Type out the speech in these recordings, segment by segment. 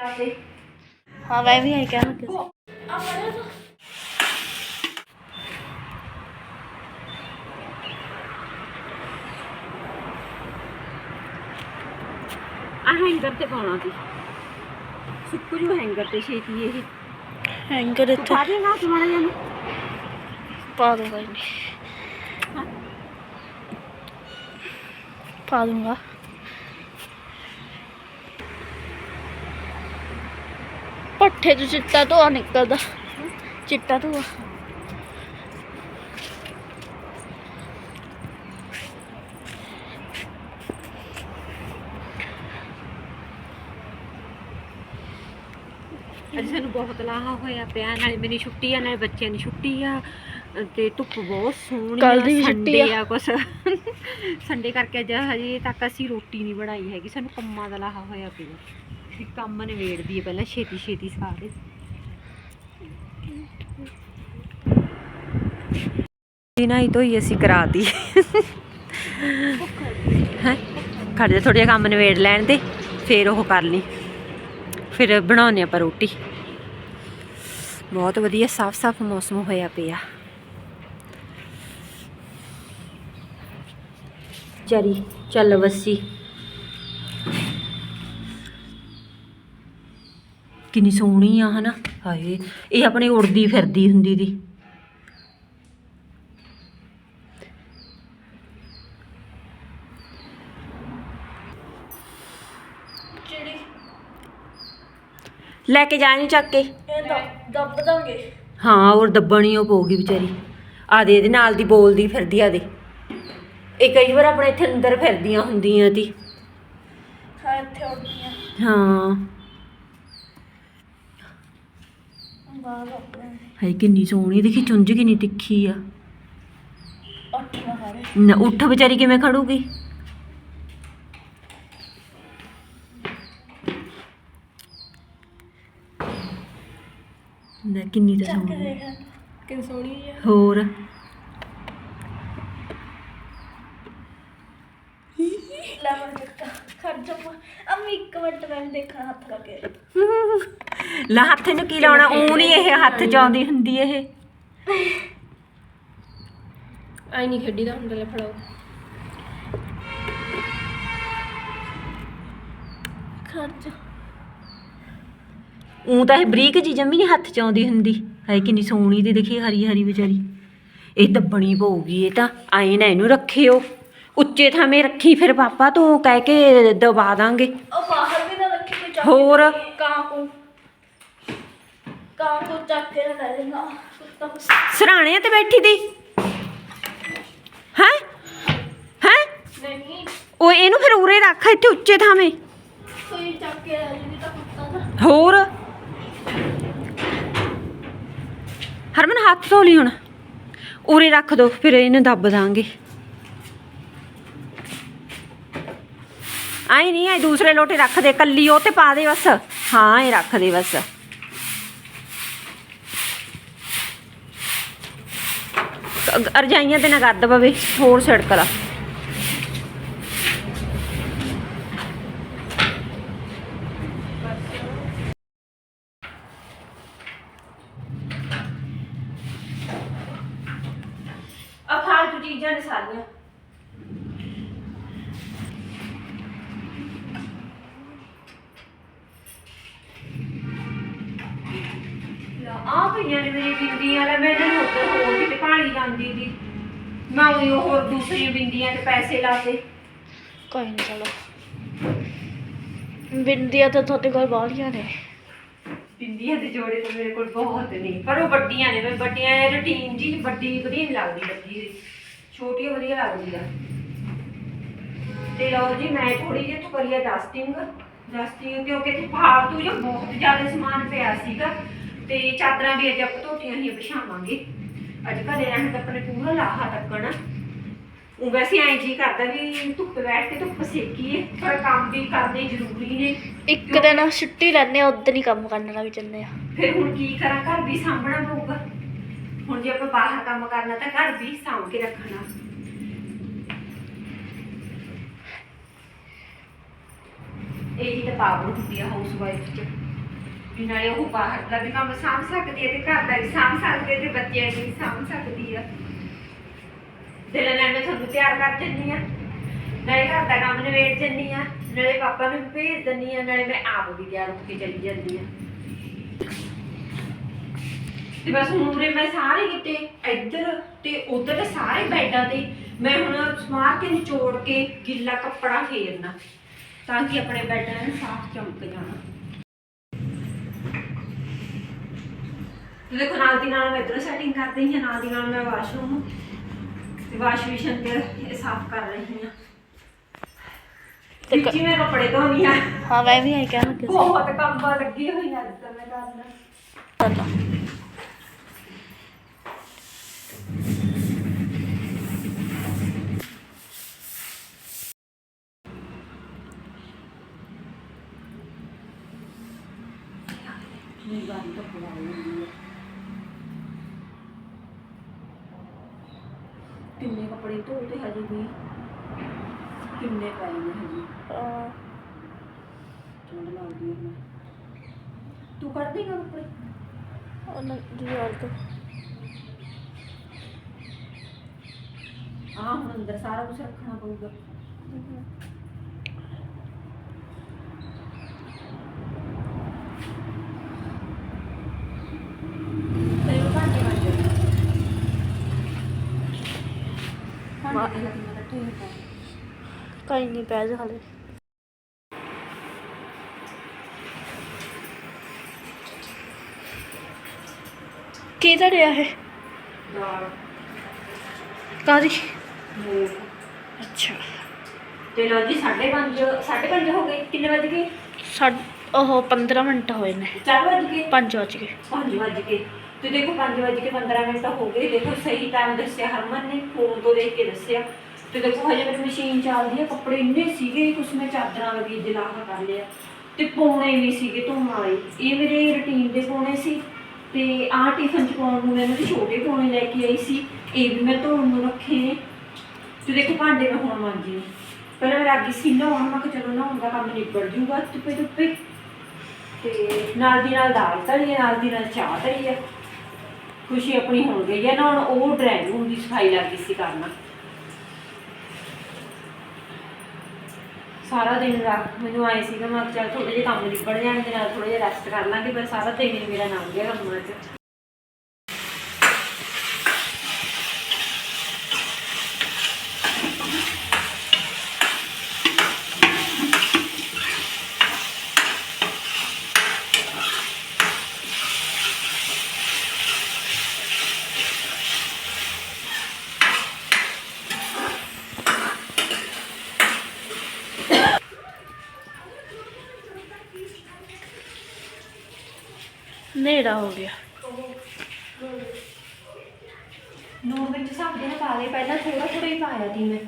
हाँ मैं भी आई क्या हैंगर ते पाना थी सब कुछ हैंगर ते शेक ये ही हैंगर इतना पा देना तुम्हारा जाना पा दूंगा पा दूंगा ਪੱਠੇ ਤੋਂ ਚਿੱਟਾ ਧੂਆ ਨਿਕਲਦਾ। ਚਿੱਟਾ ਧੂਆ। ਅੱਜ ਸਾਨੂੰ ਬਹੁਤ ਲਾਹਾ ਹੋਇਆ ਪਿਆ ਨਾਲੇ ਮੇਰੀ ਛੁੱਟੀ ਆ ਨਾਲੇ ਬੱਚਿਆਂ ਦੀ ਛੁੱਟੀ ਆ ਤੇ ਧੁੱਪ ਬਹੁਤ ਸੋਹਣੀ ਕੱਲ੍ਹ ਦੀ ਆ। ਕੁਛ। ਸੰਡੇ ਕਰਕੇ ਅੱਜ ਹਜੇ ਤੱਕ ਅਸੀਂ ਰੋਟੀ ਨਹੀਂ ਬਣਾਈ ਹੈਗੀ ਸਾਨੂੰ ਕੰਮਾਂ ਦਾ ਲਾਹਾ ਹੋਇਆ ਪਿਆ। ਵੀ ਕੰਮ ਨਿਬੇੜਦੀ ਹੈ ਪਹਿਲਾਂ ਛੇਤੀ ਛੇਤੀ ਸਾਰੇ। ਦਿਨਾਈ ਧੋਈ ਅਸੀਂ ਕਰਾਤੀ। ਹੈ? ਖੜ ਜਾ, ਥੋੜ੍ਹਾ ਜਿਹਾ ਕੰਮ ਨਿਬੇੜ ਲੈਣ ਦੇ, ਫਿਰ ਉਹ ਕਰ ਲਈ। ਫਿਰ ਬਣਾਉਂਦੇ ਆਪਾਂ ਰੋਟੀ। ਬਹੁਤ ਵਧੀਆ, ਸਾਫ਼ ਸਾਫ਼ ਮੌਸਮ ਹੋਇਆ ਪਿਆ। ਚਰੀ, ਚੱਲ ਵਸੀ। ਕਿੰਨੀ ਸੋਹਣੀ ਆ ਹਨਾ? ਹਾਏ ਇਹ ਆਪਣੇ ਉੜਦੀ ਫਿਰਦੀ ਹੁੰਦੀ ਦੀ। ਲੈ ਕੇ ਜਾਣੀ ਚੱਕ ਕੇ। ਦੱਬ ਦਾਂਗੇ। ਹਾਂ ਔਰ ਦੱਬਣੀ ਉਹ ਪਊਗੀ ਵਿਚਾਰੀ। ਆ ਦੇ ਇਹਦੇ ਨਾਲ ਦੀ ਬੋਲਦੀ ਫਿਰਦੀ ਆ ਦੇ। ਇਹ ਕਈ ਵਾਰ ਆਪਣੇ ਇੱਥੇ ਅੰਦਰ ਫਿਰਦੀਆਂ ਹੁੰਦੀਆਂ ਤੀ। ਹਾਂ ਇੱਥੇ ਉੱਡਦੀਆਂ ਹਾਂ। ਵਾਹ ਕਿੰਨੀ ਸੋਹਣੀ ਦੇਖੀ ਚੁੰਝ ਕਿੰਨੀ ਤਿੱਖੀ ਆ। ਨਾ ਉੱਠ ਵਿਚਾਰੀ ਕਿਵੇਂ ਖੜੂਗੀ? ਨਾ ਕਿੰਨੀ ਤਾਂ ਸੋਹਣੀ ਦੇਖ। ਕਿੰਨੀ ਸੋਹਣੀ ਆ। ਹੋਰ? ਲੈ ਮੈਂ ਦਿੱਤਾ ਖਰਚਾ ਅੰਮੀ ਇੱਕ ਮਿੰਟ ਮੈਂ ਦੇਖਾਂ ਹੱਥ ਲਾ ਕੇ। ਲੈ ਹੱਥ ਨੂੰ ਕੀ ਲਾਉਣਾ? ਉਹ ਨਹੀਂ ਇਹ ਹੱਥ ਚ ਆਉਂਦੀ ਹੁੰਦੀ ਇਹ। ਆਈ ਨਹੀਂ ਖੇਡੀ ਦਾ ਹੁੰਦਾ ਲੈ ਫੜਾਓ ਖਰਚ। ਉਹ ਤਾਂ ਇਹ ਬਰੀਕ ਜੀ ਜੰਮੀ ਨਹੀਂ ਹੱਥ ਚ ਹੁੰਦੀ। ਹੈ ਕਿੰਨੀ ਸੋਹਣੀ ਦੀ ਦੇਖੀ ਹਰੀ ਹਰੀ ਵਿਚਾਰੀ। ਇਹ ਦੱਬਣੀ ਪਊਗੀ ਇਹ ਤਾਂ ਆਏ ਨਾ ਇਹਨੂੰ ਰੱਖਿਓ। ਉੱਚੇ ਥਾਵੇਂ ਰੱਖੀ ਫਿਰ ਪਾਪਾ ਤੂੰ ਕਹਿ ਕੇ ਦਬਾ ਦਾਂਗੇ। ਉਹ ਬਾਹਰ ਵੀ ਨਾ ਰੱਖੀ ਕੋਈ ਚਾਹ ਹੋਰ? ਕਾਂ ਕੂੰ ਕਾਂ ਸਰਾਣੇ ਤੇ ਬੈਠੀ ਦੀ। ਹੈ? ਹੈ? ਨਹੀਂ। ਉਹ ਇਹਨੂੰ ਫਿਰ ਉਰੇ ਰੱਖ ਇੱਥੇ ਉੱਚੇ ਥਾਵੇਂ। ਕੋਈ ਚੱਕ ਕੇ ਲੈ ਲੈਣੀ ਤਾਂ ਕੁੱਤਾ ਹੋਰ? ਹਰਮਨ ਹੱਥ ਧੋ ਲਈ ਹੁਣ। ਉਰੇ ਰੱਖ ਦੋ ਫਿਰ ਇਹਨੂੰ ਦੱਬ ਦਾਂਗੇ। ਆਈ ਨਹੀਂ ਆਈ ਦੂਸਰੇ ਲੋਟੇ ਰੱਖ ਦੇ ਕੱਲੀ ਉਹ ਤੇ ਪਾ ਦੇ ਬਸ। ਹਾਂ ਇਹ ਰੱਖ ਦੇ ਬਸ। ਰਜਾਈਆਂ ਤੇ ਨਾ ਗੱਦ ਪਵੇ ਹੋਰ ਛਿੜਕ ਲਾ ਆ ਚੀਜ਼ਾਂ ਨੇ ਸਾਰੀਆਂ। ਬਿੰਦੀ ਦੀ ਮੈਂ ਉਹੀ ਹੋਰ ਦੂਸਰੀਆਂ ਬਿੰਦੀਆਂ ਤੇ ਪੈਸੇ ਲਾਤੇ ਕੋਈ ਨਹੀਂ ਚਲੋ। ਬਿੰਦੀਆਂ ਤਾਂ ਤੁਹਾਡੇ ਕੋਲ ਬਾਹਲੀਆਂ ਨੇ। ਬਿੰਦੀਆਂ ਦੇ ਜੋੜੇ ਤੇ ਮੇਰੇ ਕੋਲ ਬਹੁਤ ਨੇ ਪਰ ਉਹ ਵੱਡੀਆਂ ਨੇ ਮੈਂ ਵੱਡੀਆਂ ਰੁਟੀਨ ਜੀ ਵੱਡੀ ਵਧੀਆ ਨਹੀਂ ਲੱਗਦੀ ਵੱਡੀ ਛੋਟੀ ਵਧੀਆ ਲੱਗਦੀ ਆ। ਤੇ ਲਓ ਜੀ ਮੈਂ ਥੋੜੀ ਜਿਹੀ ਤੋਂ ਕਰੀਆ ਡਸਟਿੰਗ ਡਸਟਿੰਗ ਕਿਉਂਕਿ ਇੱਥੇ ਫਾਲਤੂ ਜਿਹਾ ਬਹੁਤ ਜ਼ਿਆਦਾ ਸਮਾਨ ਪਿਆ ਸੀਗਾ। ਤੇ ਚਾਦਰਾਂ ਵੀ ਅਜੇ ਆਪਾਂ ਧੋਤੀਆਂ ਹੀ ਵਿਛਾਵਾਂਗੇ। ਅੱਜ ਘਰੇ ਰਹਿਣ ਤਾਂ ਆਪਣੇ ਪੂਰਾ ਲਾਹਾ ਤੱਕਣਾ। ਉਹ ਵੈਸੇ ਐਂ ਜੀ ਕਰਦਾ ਵੀ ਧੁੱਪੇ ਬੈਠ ਕੇ ਧੁੱਪ ਸੇਕੀਏ ਪਰ ਕੰਮ ਵੀ ਕਰਨੇ ਜ਼ਰੂਰੀ ਨੇ। ਇੱਕ ਦਿਨ ਛੁੱਟੀ ਲੈਣੇ ਉਦੋਂ ਹੀ ਕੰਮ ਕਰਨ ਲੱਗ ਜੰਨੇ ਆ ਫਿਰ ਹੁਣ ਕੀ ਕਰਾਂ ਘਰ ਵੀ ਸਾਂਭਣਾ ਪਊਗਾ। ਹੁਣ ਜੇ ਆਪਾਂ ਬਾਹਰ ਕੰਮ ਕਰਨਾ ਤਾਂ ਘਰ ਵੀ ਸਾਂਭ ਕੇ ਰੱਖਣਾ। ਇਹੀ ਤਾਂ ਪਾਵਰ ਹੁੰਦੀ ਆ ਹਾਊਸ ਵਾਈਫ ਚ। ਵੀ ਨਾਲੇ ਉਹ ਬਾਹਰ ਦਾ ਵੀ ਕੰਮ ਸਾਂਭ ਸਕਦੀ ਹੈ ਤੇ ਘਰ ਦਾ ਵੀ ਸਾਂਭ ਸਕਦੀ ਹੈ ਤੇ ਬੱਚਿਆਂ ਨੂੰ ਵੀ ਸਾਂਭ ਸਕਦੀ ਆ। ਦਿਲ ਨਾਲ ਮੈਂ ਤੁਹਾਨੂੰ ਤਿਆਰ ਕਰ ਦਿੰਦੀ ਆ ਨਾਲੇ ਘਰ ਦਾ ਕੰਮ ਨਿਬੇੜ ਦਿੰਦੀ ਆ ਨਾਲੇ ਪਾਪਾ ਨੂੰ ਭੇਜ ਦਿੰਦੀ ਆ ਨਾਲੇ ਮੈਂ ਆਪ ਵੀ ਤਿਆਰ ਹੋ ਕੇ ਚਲੀ ਜਾਂਦੀ ਆ ਤੇ ਬਸ ਹੁਣ ਉਰੇ ਮੈਂ ਸਾਰੇ ਕਿਤੇ, ਇੱਧਰ ਤੇ ਉੱਧਰ ਸਾਰੇ ਬੈੱਡਾਂ ਤੇ ਮੈਂ ਹੁਣ ਸਮਾਰ ਕੇ ਨਿਚੋੜ ਕੇ ਗਿੱਲਾ ਕੱਪੜਾ ਫੇਰਨਾ, ਤਾਂ ਕਿ ਆਪਣੇ ਬੈੱਡਾਂ ਨੂੰ ਸਾਫ਼ ਚਮਕ ਜਾਣਾ ਤੇ ਦੇਖੋ ਨਾਲ ਦੀ ਨਾਲ ਮੈਂ ਇੱਧਰ ਸੈਟਿੰਗ ਕਰ ਰਹੀ ਹਾਂ ਨਾਲ ਦੀ ਨਾਲ ਮੈਂ ਵਾਸ਼ਰੂਮ ਤੇ ਵਾਸ਼ ਬੇਸਿਨ ਤੇ ਇਹ ਸਾਫ਼ ਕਰ ਰਹੀ ਹਾਂ ਤੇ ਤੇ ਕ- ਜਿਵੇਂ ਕੱਪੜੇ ਧੋਣੀ ਆ ਹਾਂ ਮੈਂ ਵੀ ਆਈ ਕਹਿਣ ਲੱਗੀ ਸੀ ਬਹੁਤ ਕੰਬਾਂ ਲੱਗੀ ਹੋਈਆਂ ਅੱਜ ਤਾਂ ਮੈਂ ਕਰਨਾ ਪਤਾ ਮੇਰੀ ਬਾਰੀ ਤਾਂ ਪੂਰਾ ਹੋ ਗਈ ਹੈ ਕਿੰਨੇ ਕੱਪੜੇ ਧੋਤੇ ਹਜੇ ਵੀ? ਕਿੰਨੇ ਪਏ ਨੇ ਹਜੇ? ਅਹ, ਠੰਡ ਲੱਗਦੀ ਹੈ ਤੂੰ ਕੱਢ ਦੇਗਾ ਕੱਪੜੇ? ਉਹਨਾਂ ਦੀ ਹੋਰ ਤੋਂ। ਆਹ ਹੁਣ ਅੰਦਰ ਸਾਰਾ ਕੁਝ ਰੱਖਣਾ ਪਊਗਾ ਤੇ ਉਹ ਭਾਂਡੇ ਬਣ ਗਏ ਭਾਂਡੇ ਇਹਨਾਂ ਦੇ ਇਕੱਠੇ ਹੀ ਪਏ ਕਈ ਨਹੀਂ ਪੈ ਜਾ ਹਲੇ ਕੀ ਧਰਿਆ ਇਹ? ਦਾਲ। ਕਾਦੀ ਮੂੰਗ। ਅੱਛਾ। ਤੇ ਲੋ ਜੀ 5:30 5:30 ਹੋ ਗਏ। ਕਿੰਨੇ ਵਜ ਗਏ? ਸਾਡ ਉਹ 15 ਮਿੰਟ ਹੋਏ ਨੇ। 4 ਤੇ ਦੇਖੋ 5 ਵਜ ਕੇ 15 ਮਿੰਟ ਹੋ ਗਏ। ਦੇਖੋ ਸਹੀ ਟਾਈਮ ਦੱਸਿਆ ਹਰਮਨ ਨੇ ਫੋਨ ਤੋਂ ਦੇਖ ਕੇ ਦੱਸਿਆ। ਤੇ ਦੇਖੋ ਹਜੇ ਮੇਰੀ ਮਸ਼ੀਨ ਚੱਲਦੀ ਹੈ ਕੱਪੜੇ ਇੰਨੇ ਸੀਗੇ ਕੁਛ ਮੈਂ ਚਾਦਰਾਂ ਵਗੀ ਦਿਲਾਹਾ ਕਰ ਲਿਆ। ਤੇ ਪੌਣੇ ਵੀ ਸੀਗੇ ਧੋਣ ਵਾਲੇ। ਇਹ ਮੇਰੇ ਰੁਟੀਨ ਦੇ ਪੌਣੇ ਸੀ। ਤੇ ਆਹ ਟਿਫਨ ਚ ਪਾਉਣ ਨੂੰ ਮੈਨੂੰ ਛੋਟੇ ਪੌਣੇ ਲੈ ਕੇ ਆਈ ਸੀ। ਇਹ ਵੀ ਮੈਂ ਧੋਣ ਨੂੰ ਰੱਖੇ ਨੇ। ਤੇ ਦੇਖੋ ਭਾਂਡੇ ਮੈਂ ਹੁਣ ਮਾਂਜੇ ਪਹਿਲਾਂ ਮੈਂ ਰਾਗੀ ਸੀ ਨਹਾਉਣ, ਮੈਂ ਕਿਹਾ ਚਲੋ ਨਹਾਉਣ ਦਾ ਕੰਮ ਨਿਬੜ ਜੂਗਾ ਧੁੱਪੇ ਧੁੱਪੇ। ਤੇ ਨਾਲ ਦੀ ਨਾਲ ਦਾਲ ਧਰੀ ਨਾਲ ਦੀ ਨਾਲ ਚਾਹ ਧਰੀ ਆ। ਖੁਸ਼ੀ ਆਪਣੀ ਹੋ ਗਈ ਹੈ ਨਾ, ਹੁਣ ਉਹ ਡਰਾਇੰਗ ਰੂਮ ਦੀ ਸਫ਼ਾਈ ਲੱਗੀ ਸੀ ਕਰਨਾ। ਸਾਰਾ ਦਿਨ ਰਾਤ ਮੈਨੂੰ ਆਏ ਸੀਗਾ, ਮੈਂ ਕਿਹਾ ਚੱਲ ਥੋੜੇ ਜਿਹੇ ਕੰਮ ਨਿਬੜ ਜਾਣਗੇ, ਨਾਲ ਥੋੜੇ ਜਿਹਾ ਰੈਸਟ ਕਰ ਲਾਂਗੇ, ਪਰ ਸਾਰਾ ਦਿਨ ਹੀ ਮੇਰਾ ਲੰਘ ਗਿਆ ਕੰਮਾਂ 'ਚ। ਨੇੜਾ ਹੋ ਗਿਆ। ਨੂਨ ਵਿੱਚ ਸਭ ਦੇ ਪਾ ਲਏ, ਪਹਿਲਾਂ ਥੋੜਾ ਥੋੜਾ ਹੀ ਪਾਇਆ ਸੀ ਮੈਂ।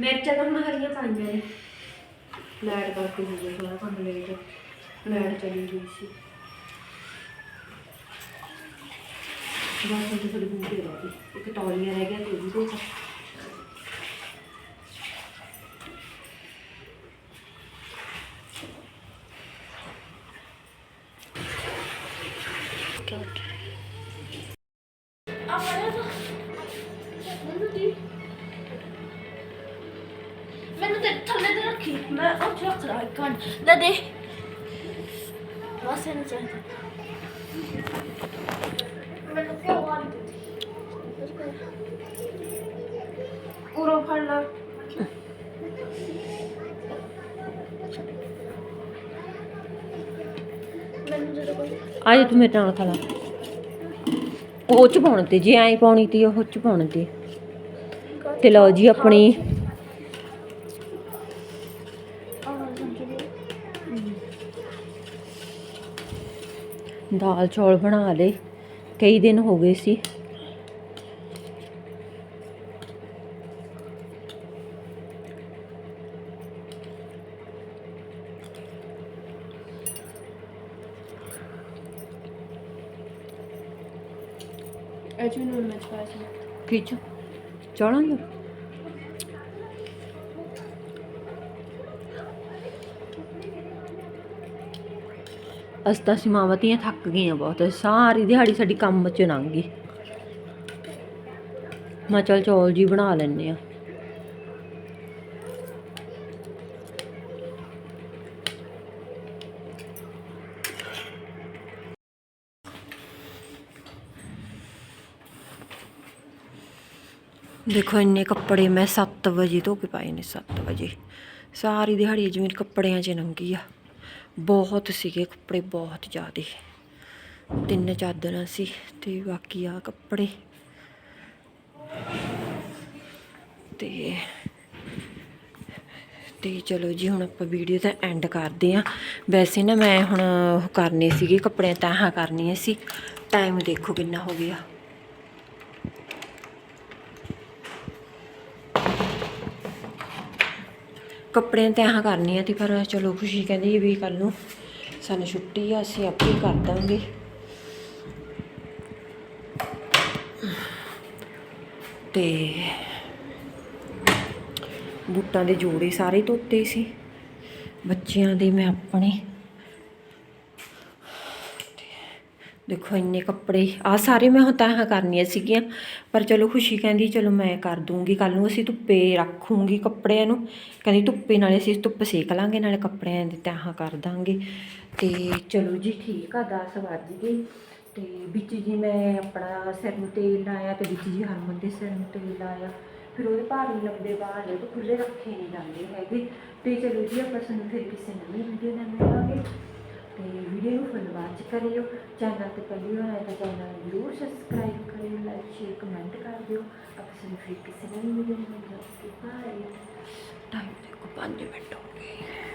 ਮਿਰਚਾਂ ਤਾਂ ਹੁਣ ਹਰੀਆਂ ਪਾਈਆਂ ਨੇ। ਲੈਟ ਕਰਕੇ ਹੋ ਗਿਆ ਥੋੜਾ ਕੰਮ ਲੇਟ ਲੈਟ ਚਲੀ ਗਈ ਸੀ। ਬਸ ਉਹ ਥੋੜੀ ਬੂਟੇ ਰਹਿ ਗਏ। ਇੱਕ ਤੌਲੀਆ ਰਹਿ ਗਿਆ ਤੇ ਉਹ ਵੀ ਧੋਤਾ ਬਸ ਇਹਨੂੰ ਚਾਹੀਦਾ ਮੈਨੂੰ ਤੂੰ ਮੇਰੇ ਨਾਲ ਖਲਾ ਉਹ ਚ ਪਾਉਣ ਤੇ, ਜੇ ਐਂ ਪਾਉਣੀ ਤੀ, ਉਹ ਚ ਪਾਉਣ ਤੇ। ਤੇ ਲਓ ਜੀ ਆਪਣੀ ਦਾਲ ਚੌਲ ਬਣਾ ਲਏ। ਕਈ ਦਿਨ ਹੋ ਗਏ ਸੀ। ਨੂਨ ਮਿਰਚ ਪਾਇਆ ਸੀ ਖਿੱਚ ਚੌਲਾਂ ਜੋ ਅਸੀਂ ਤਾਂ ਅਸੀਂ ਮਾਵਾਂ ਧੀਆਂ ਥੱਕ ਗਈਆਂ ਬਹੁਤ। ਸਾਰੀ ਦਿਹਾੜੀ ਸਾਡੀ ਕੰਮ 'ਚ ਲੰਘ ਗਈ। ਮੈਂ ਚਲ ਚੌਲ ਜੀ ਬਣਾ ਲੈਣੇ ਆ ਦੇਖੋ ਇੰਨੇ ਕੱਪੜੇ ਮੈਂ 7 ਵਜੇ ਧੋ ਕੇ ਪਾਏ ਨੇ 7 ਵਜੇ। ਸਾਰੀ ਦਿਹਾੜੀ ਜਿਵੇਂ ਕੱਪੜਿਆਂ 'ਚ ਲੰਘੀ ਆ। ਬਹੁਤ ਸੀਗੇ ਕੱਪੜੇ ਬਹੁਤ ਜ਼ਿਆਦੇ। ਤਿੰਨ ਚਾਦਰਾਂ ਸੀ ਤੇ ਬਾਕੀ ਆ ਕੱਪੜੇ। ਤੇ ਤੇ ਚਲੋ ਜੀ, ਹੁਣ ਆਪਾਂ ਵੀਡੀਓ ਦਾ ਐਂਡ ਕਰਦੇ ਆ ਵੈਸੇ ਨਾ ਮੈਂ ਹੁਣ ਉਹ ਕਰਨੇ ਸੀਗੇ ਕੱਪੜਿਆਂ, ਤਾਹਾਂ ਕਰਨੀਆਂ ਸੀ। ਟਾਈਮ ਦੇਖੋ ਕਿੰਨਾ ਹੋ ਗਿਆ। ਕੱਪੜਿਆਂ ਤੇ ਆਹ ਕਰਨੀ ਆ ਤੇ ਪਰ ਚਲੋ ਖੁਸ਼ੀ ਕਹਿੰਦੀ ਵੀ ਕੱਲ ਨੂੰ ਸਾਨੂੰ ਛੁੱਟੀ ਆ, ਅਸੀਂ ਆਪੇ ਕਰ ਦਾਂਗੇ। ਤੇ ਬੂਟਾਂ ਦੇ ਜੋੜੇ ਸਾਰੇ ਧੋਤੇ ਸੀ। ਬੱਚਿਆਂ ਦੇ ਮੈਂ ਆਪਣੇ ਦੇਖੋ, ਇੰਨੇ ਕੱਪੜੇ ਆ ਸਾਰੇ ਮੈਂ ਤਾਂ ਹਾਂ ਕਰਨੀਆਂ ਸੀਗੀਆਂ। ਪਰ ਚਲੋ, ਖੁਸ਼ੀ ਕਹਿੰਦੀ, ਚਲੋ, ਮੈਂ ਕਰ ਦੂੰਗੀ ਕੱਲ ਨੂੰ ਅਸੀਂ ਧੁੱਪੇ ਰੱਖੂੰਗੀ ਕੱਪੜਿਆਂ ਨੂੰ। ਕਹਿੰਦੀ, ਧੁੱਪੇ ਨਾਲੇ ਅਸੀਂ ਧੁੱਪ ਸੇਕ ਲਾਂਗੇ, ਨਾਲੇ ਕੱਪੜਿਆਂ ਦੇ ਤਾਂ ਕਰ ਦਾਂਗੇ। ਤੇ ਚਲੋ ਜੀ, ਠੀਕ ਆ 10 ਵੱਜ ਗਏ। ਤੇ ਵਿੱਚ ਜੀ ਮੈਂ ਆਪਣਾ ਸਿਰ ਨੂੰ ਤੇਲ ਲਾਇਆ ਤੇ ਵਿੱਚ ਜੀ ਹਰਮਨ ਦੇ ਸਿਰ ਨੂੰ ਤੇਲ ਲਾਇਆ। ਫਿਰ ਉਹਦੇ ਭਾਰੀ ਲੰਬੇ ਵਾਲ ਨੇ ਤੇ ਖੁੱਲੇ ਰੱਖੇ ਨਹੀਂ ਜਾਂਦੇ ਹੈਗੇ। ਤੇ ਚਲੋ ਜੀ, ਆਪਾਂ ਸਾਨੂੰ ਫਿਰ ਕਿਸੇ ਨਵੀਂ ਵੀਡੀਓ ਨਾਲ ਮਿਲਾਂਗੇ। ਤੇ ਵੀਡੀਓ ਨੂੰ ਫੁੱਲ ਵਾਚ ਕਰਿਓ। ਚੈਨਲ ਤੇ ਪਹਿਲੀ ਵਾਰ ਆਏ ਤਾਂ ਚੈਨਲ ਨੂੰ ਜ਼ਰੂਰ ਸਬਸਕ੍ਰਾਈਬ ਕਰਿਓ ਲਾਈਕ ਸ਼ੇਅਰ ਕਮੈਂਟ ਕਰ ਦਿਓ। ਆਪਾਂ ਸਾਨੂੰ ਫਿਰ ਕਿਸੇ ਨਵੀਂ ਵੀਡੀਓ ਨਾਲ ਮਿਲਾਂਗੇ। ਬਾਏ। ਟਾਈਮ ਦੇਖੋ 5 ਮਿੰਟ ਹੋ ਗਏ।